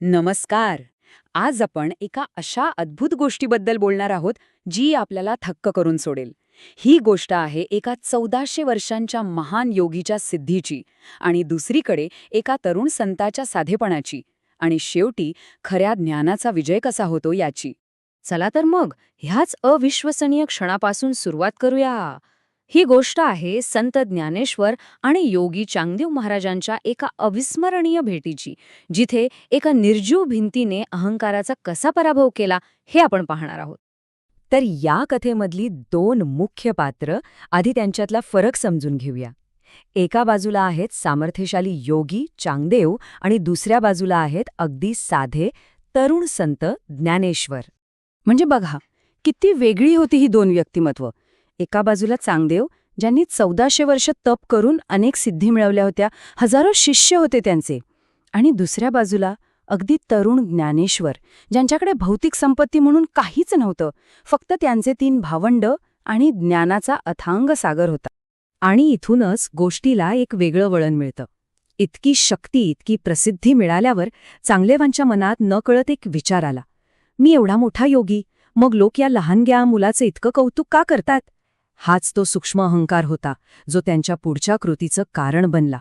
नमस्कार. आज आपण एका अशा अद्भुत गोष्टीबद्दल बोलणार आहोत जी आपल्याला थक्क करून सोडेल. ही गोष्ट आहे एका चौदाशे वर्षांच्या महान योगीच्या सिद्धीची आणि दुसरीकडे एका तरुण संताच्या साधेपणाची आणि शेवटी खऱ्या ज्ञानाचा विजय कसा होतो याची. चला तर मग ह्याच अविश्वसनीय क्षणापासून सुरुवात करूया. ही गोष्ट आहे संत ज्ञानेश्वर आणि योगी चांगदेव महाराजांच्या एका अविस्मरणीय भेटीची जिथे एका निर्जीव भिंतीने अहंकाराचा कसा पराभव केला हे आपण पाहणार आहोत. तर या कथेमधली दोन मुख्य पात्र आधी त्यांच्यातला फरक समजून घेऊया. एका बाजूला आहेत सामर्थ्यशाली योगी चांगदेव आणि दुसऱ्या बाजूला आहेत अगदी साधे तरुण संत ज्ञानेश्वर. म्हणजे बघा किती वेगळी होती ही दोन व्यक्तिमत्व. एका बाजूला चांगदेव ज्यांनी चौदाशे वर्ष तप करून अनेक सिद्धी मिळवल्या होत्या हजारो शिष्य होते त्यांचे. आणि दुसऱ्या बाजूला अगदी तरुण ज्ञानेश्वर ज्यांच्याकडे भौतिक संपत्ती म्हणून काहीच नव्हतं फक्त त्यांचे तीन भावंड आणि ज्ञानाचा अथांग सागर होता. आणि इथूनच गोष्टीला एक वेगळं वळण मिळतं. इतकी शक्ती इतकी प्रसिद्धी मिळाल्यावर चांगलेवांच्या मनात नकळत एक विचार आला. मी एवढा मोठा योगी मग लोक या लहानग्या मुलाचं इतकं कौतुक का करतात? हाच तो सूक्ष्म अहंकार होता जो त्यांच्या पुढच्या कृतीचं कारण बनला.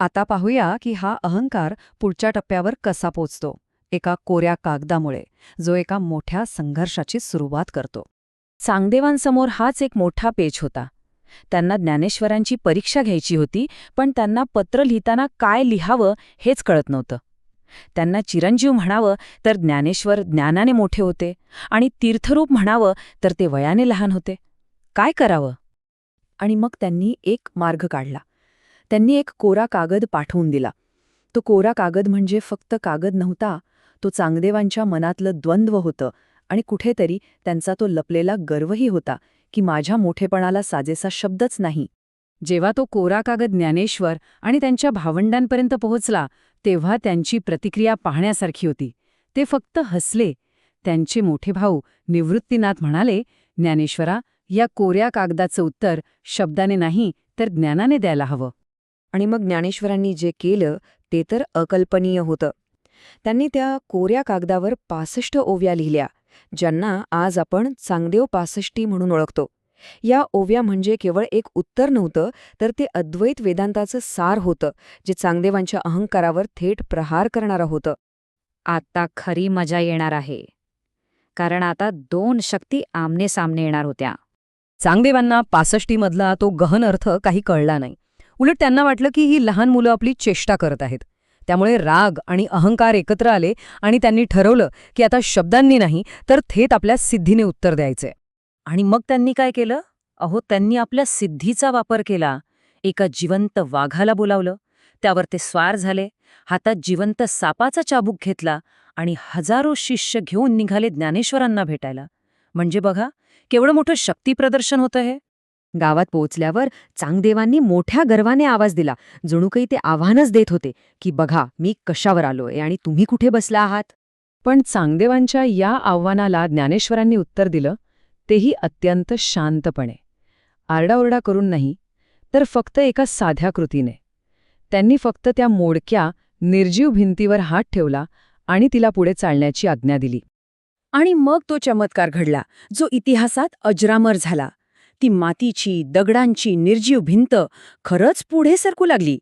आता पाहूया की हा अहंकार पुढच्या टप्प्यावर कसा पोचतो एका कोऱ्या कागदामुळे जो एका मोठ्या संघर्षाची सुरुवात करतो. चांगदेवांसमोर हाच एक मोठा पेच होता. त्यांना ज्ञानेश्वरांची परीक्षा घ्यायची होती पण त्यांना पत्र लिहिताना काय लिहावं हेच कळत नव्हतं. त्यांना चिरंजीव म्हणावं तर ज्ञानेश्वर ज्ञानाने मोठे होते आणि तीर्थरूप म्हणावं तर ते वयाने लहान होते. काय करावं? आणि मग त्यांनी एक मार्ग काढला. त्यांनी एक कोरा कागद पाठवून दिला. तो कोरा कागद म्हणजे फक्त कागद नव्हता तो चांगदेवांच्या मनातलं द्वंद्व होतं आणि कुठेतरी त्यांचा तो लपलेला गर्वही होता की माझ्या मोठेपणाला साजेसा शब्दच नाही. जेव्हा तो कोरा कागद ज्ञानेश्वर आणि त्यांच्या भावंडांपर्यंत पोहोचला तेव्हा त्यांची प्रतिक्रिया पाहण्यासारखी होती. ते फक्त हसले. त्यांचे मोठे भाऊ निवृत्तीनाथ म्हणाले ज्ञानेश्वरा या कोऱ्या कागदाचं उत्तर शब्दाने नाही तर ज्ञानाने द्यायला हवं. आणि मग ज्ञानेश्वरांनी जे केलं ते तर अकल्पनीय होतं. त्यांनी त्या कोऱ्या कागदावर पासष्ट ओव्या लिहिल्या ज्यांना आज आपण चांगदेव पासष्टी म्हणून ओळखतो. या ओव्या म्हणजे केवळ एक उत्तर नव्हतं तर ते अद्वैत वेदांताचं सार होतं जे चांगदेवांच्या अहंकारावर थेट प्रहार करणारं होतं. आता खरी मजा येणार आहे. कारण आता दोन शक्ती आमने सामने येणार होत्या. चांगदेवांना पासष्टीमधला तो गहन अर्थ काही कळला नाही. उलट त्यांना वाटलं की ही लहान मुलं आपली चेष्टा करत आहेत. त्यामुळे राग आणि अहंकार एकत्र आले आणि त्यांनी ठरवलं की आता शब्दांनी नाही तर थेट आपल्या सिद्धीने उत्तर द्यायचे. आणि मग त्यांनी काय केलं? अहो त्यांनी आपल्या सिद्धीचा वापर केला. एका जिवंत वाघाला बोलावलं. त्यावर ते स्वार झाले. हातात जिवंत सापाचा चाबूक घेतला आणि हजारो शिष्य घेऊन निघाले ज्ञानेश्वरांना भेटायला. म्हणजे बघा केवढं मोठं शक्तीप्रदर्शन होतं हे? गावात पोहोचल्यावर चांगदेवांनी मोठ्या गर्वाने आवाज दिला. जणू काही ते आव्हानच देत होते की बघा मी कशावर आलोय आणि तुम्ही कुठे बसला आहात? पण चांगदेवांच्या या आव्हानाला ज्ञानेश्वरांनी उत्तर दिलं तेही अत्यंत शांतपणे. आरडाओरडा करून नाही तर फक्त एका साध्या कृतीने. त्यांनी फक्त त्या मोडक्या निर्जीव भिंतीवर हात ठेवला आणि तिला पुढे चालण्याची आज्ञा दिली. आणि मग तो चमत्कार घडला जो इतिहासात अजरामर झाला. ती मातीची दगडांची निर्जीव भिंत खरंच पुढे सरकू लागली.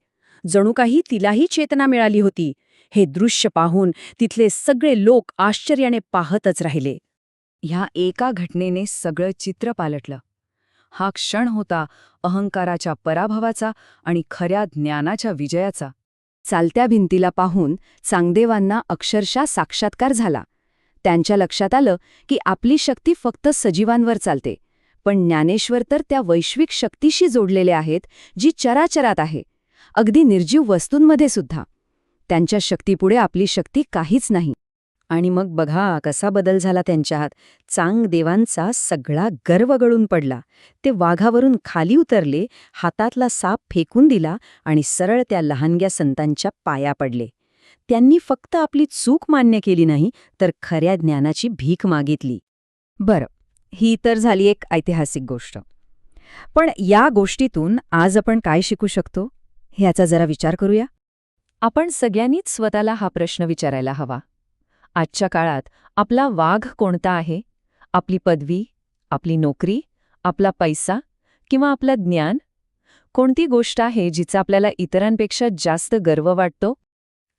जणू काही तिलाही चेतना मिळाली होती. हे दृश्य पाहून तिथले सगळे लोक आश्चर्याने पाहतच राहिले. ह्या एका घटनेने सगळं चित्र पालटलं. हा क्षण होता अहंकाराच्या पराभवाचा आणि खऱ्या ज्ञानाच्या विजयाचा. चालत्या भिंतीला पाहून चांगदेवांना अक्षरशः साक्षात्कार झाला. त्यांच्या लक्षात आलं की आपली शक्ती फक्त सजीवांवर चालते. पण ज्ञानेश्वर तर त्या वैश्विक शक्तीशी जोडलेले आहेत जी चराचरात आहे. अगदी निर्जीव वस्तूंमध्ये सुद्धा. त्यांच्या शक्तीपुढे आपली शक्ती काहीच नाही. आणि मग बघा कसा बदल झाला त्यांच्यात चांग देवांचा सगळा गर्व गळून पडला. ते वाघावरून खाली उतरले हातातला साप फेकून दिला आणि सरळ त्या लहानग्या संतांच्या पाया पडले. त्यांनी फक्त आपली चूक मान्य केली नाही तर खऱ्या ज्ञानाची भीक मागितली. बरं ही तर झाली एक ऐतिहासिक गोष्ट. पण या गोष्टीतून आज आपण काय शिकू शकतो? ह्याचा जरा विचार करूया? आपण सगळ्यांनीच स्वतःला हा प्रश्न विचारायला हवा. आजच्या काळात आपला वाघ कोणता आहे? आपली पदवी आपली नोकरी आपला पैसा किंवा आपलं ज्ञान? कोणती गोष्ट आहे जिचा आपल्याला इतरांपेक्षा जास्त गर्व वाटतो?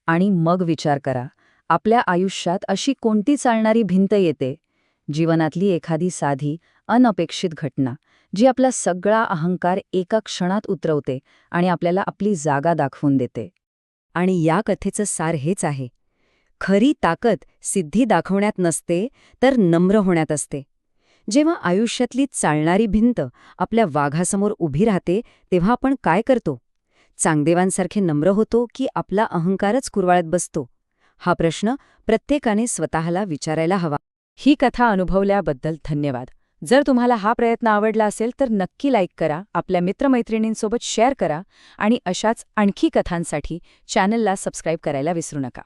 आणि मग विचार करा आपल्या आयुष्यात अशी कोणती चालणारी भिंत येते? जीवनातली एखादी साधी अनपेक्षित घटना जी आपला सगळा अहंकार एका क्षणात उतरवते आणि आपल्याला आपली जागा दाखवून देते. आणि या कथेचं सार हेच आहे. खरी ताकद सिद्धी दाखवण्यात नसते तर नम्र होण्यात असते. जेव्हा आयुष्यातली चालणारी भिंत आपल्या वाघासमोर उभी राहते तेव्हा आपण काय करतो? चांगदेवांसारखे नम्र होतो की आपला अहंकारच कुरवाळत बसतो? हा प्रश्न प्रत्येकाने स्वतःला विचारायला हवा. ही कथा अनुभवल्याबद्दल धन्यवाद. जर तुम्हाला हा प्रयत्न आवडला असेल तर नक्की लाईक करा आपल्या मित्रमैत्रिणींसोबत शेअर करा आणि अशाच आणखी कथांसाठी चॅनलला सबस्क्राईब करायला विसरू नका.